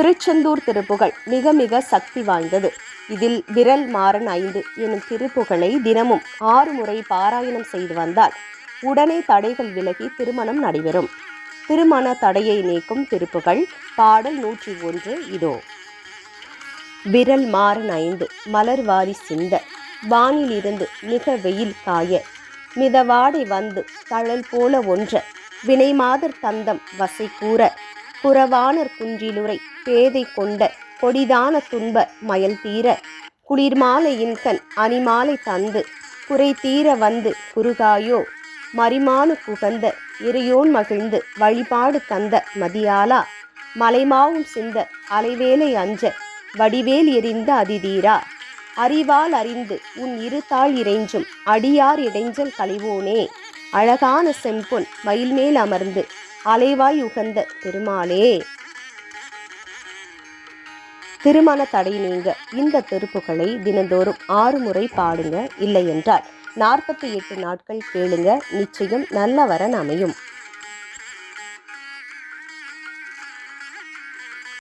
திருச்செந்தூர் திருப்புகழ் மிக மிக சக்தி வாய்ந்தது. இதில் விரல் மாறன் ஐந்து எனும் திருப்புகழை தினமும் ஆறு முறை பாராயணம் செய்து வந்தால் உடனே தடைகள் விலகி திருமணம் நடைபெறும். திருமண தடையை நீக்கும் திருப்புகழ் பாடல் நூற்றி ஒன்று இதோ. விரல் மாறன் ஐந்து மலர் வாரி சிந்த வானிலிருந்து மிக வெயில் காய மிதவாடை வந்து தழல் போல ஒன்ற வினை மாதர் தந்தம் வசை கூற புறவாணர் குன்றிலுரை பேதை கொண்ட கொடிதான துன்ப மயல் தீர குளிர்மாலையின் கண் அணிமாலை தந்து குறை தீர வந்து குறுகாயோ மரிமானு புகந்த இறையோன் மகிழ்ந்து வழிபாடு தந்த மதியாலா மலைமாவும் சிந்த அலைவேலை அஞ்ச வடிவேல் எறிந்த அதிதீரா அறிவால் அறிந்து உன் இருதாள் இறைஞ்சும் அடியார் இடைஞ்சல் கழிவோனே அழகான செம்பொன் மயில்மேல் அமர்ந்து அலைவாய் உகந்த திருமாலே. திருமண தடை நீங்க. இந்த திருப்புகளை தினந்தோறும் ஆறு முறை பாடுங்க. இல்லை என்றால் நாற்பத்தி எட்டு நாட்கள் கேளுங்க. நிச்சயம் நல்ல வரன் அமையும்.